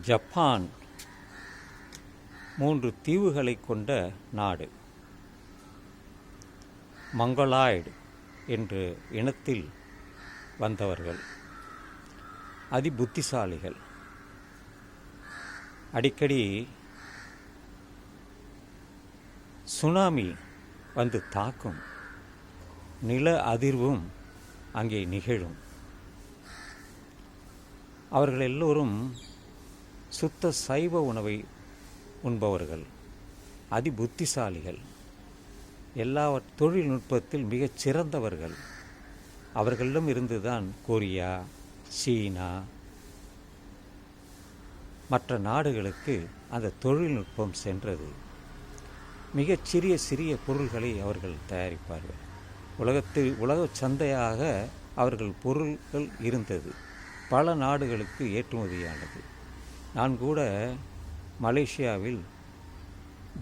Japan மூன்று தீவுகளை கொண்ட நாடு. மங்களாய்டு என்று இனத்தில் வந்தவர்கள். அதி புத்திசாலிகள் அடிக்கடி சுனாமி வந்து தாக்கும். நில அதிர்வும் அங்கே நிகழும். அவர்கள் எல்லோரும் சுத்த சைவ உணவை உண்பவர்கள் அதி புத்திசாலிகள் எல்லா தொழில்நுட்பத்தில் மிகச் சிறந்தவர்கள். அவர்களிடம் இருந்துதான் கொரியா சீனா மற்ற நாடுகளுக்கு அந்த தொழில்நுட்பம் சென்றது. மிகச் சிறிய சிறிய பொருள்களை அவர்கள் தயாரிப்பார்கள். உலகத்தில் உலக சந்தையாக அவர்கள் பொருள்கள் இருந்தது. பல நாடுகளுக்கு ஏற்றுமதியானது. நான் கூட மலேசியாவில்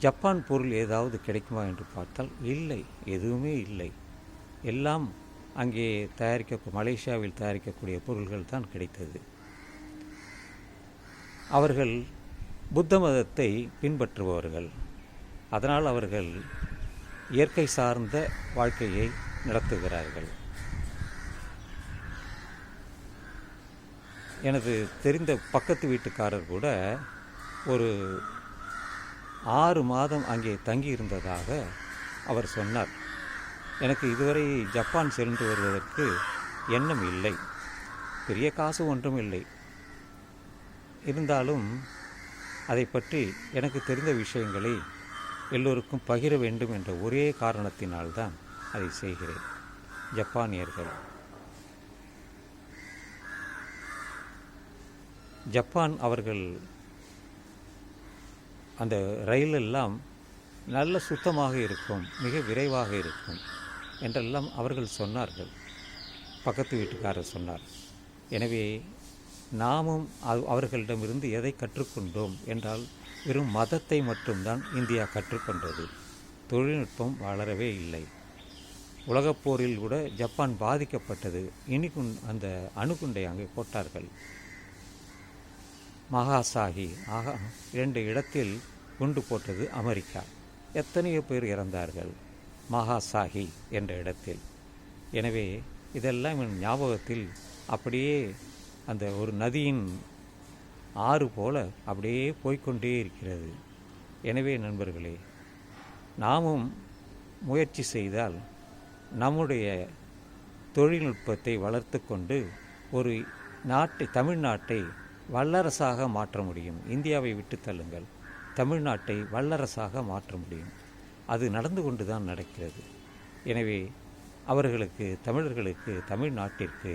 ஜப்பான் பொருள் ஏதாவது கிடைக்குமா என்று பார்த்தால் இல்லை எதுவுமே இல்லை. எல்லாம் அங்கே தயாரிக்க மலேசியாவில் தயாரிக்கக்கூடிய பொருள்கள் தான் கிடைத்தது. அவர்கள் புத்த மதத்தை பின்பற்றுபவர்கள். அதனால் அவர்கள் இயற்கை சார்ந்த வாழ்க்கையை நடத்துகிறார்கள். எனது தெரிந்த பக்கத்து வீட்டுக்காரர் கூட ஒரு ஆறு மாதம் அங்கே தங்கியிருந்ததாக அவர் சொன்னார். எனக்கு இதுவரை ஜப்பான் சென்று வருவதற்கு எண்ணம் இல்லை. பெரிய காசு ஒன்றும் இல்லை. இருந்தாலும் அதை பற்றி எனக்கு தெரிந்த விஷயங்களை எல்லோருக்கும் பகிர வேண்டும் என்ற ஒரே காரணத்தினால்தான் அதை செய்கிறேன். ஜப்பானியர்கள். ஜப்பான் அவர்கள் அந்த ரயில் எல்லாம் நல்ல சுத்தமாக இருக்கும் மிக விரைவாக இருக்கும் என்றெல்லாம் அவர்கள் சொன்னார்கள். பக்கத்து வீட்டுக்காரர் சொன்னார். எனவே நாமும் அவர்களிடமிருந்து எதை கற்றுக்கொண்டோம் என்றால் வெறும் மதத்தை மட்டும்தான் இந்தியா கற்றுக்கொண்டது. தொழில்நுட்பம் வளரவே இல்லை. உலகப்போரில் கூட ஜப்பான் பாதிக்கப்பட்டது. இனிகுண் அந்த அணுகுண்டை அங்கே போட்டார்கள். மகாசாகி ஆகா இரண்டு இடத்தில் குண்டு போட்டது அமெரிக்கா. எத்தனையோ பேர் இறந்தார்கள் மகாசாகி என்ற இடத்தில். எனவே இதெல்லாம் என் ஞாபகத்தில் அப்படியே அந்த ஒரு நதியின் ஆறு போல அப்படியே போய்கொண்டே இருக்கிறது. எனவே நண்பர்களே நாமும் முயற்சி செய்தால் நம்முடைய தொழில்நுட்பத்தை வளர்த்து கொண்டு ஒரு நாட்டை தமிழ்நாட்டை வல்லரசாக மாற்ற முடியும். இந்தியாவை விட்டு தள்ளுங்கள். தமிழ்நாட்டை வல்லரசாக மாற்ற முடியும். அது நடந்து கொண்டு தான் நடக்கிறது. எனவே அவர்களுக்கு தமிழர்களுக்கு தமிழ்நாட்டிற்கு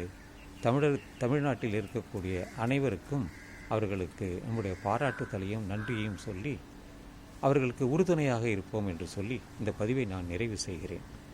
தமிழர் தமிழ்நாட்டில் இருக்கக்கூடிய அனைவருக்கும் அவர்களுக்கு நம்முடைய பாராட்டுதலையும் நன்றியையும் சொல்லி அவர்களுக்கு உறுதுணையாக இருப்போம் என்று சொல்லி இந்த பதிவை நான் நிறைவு செய்கிறேன்.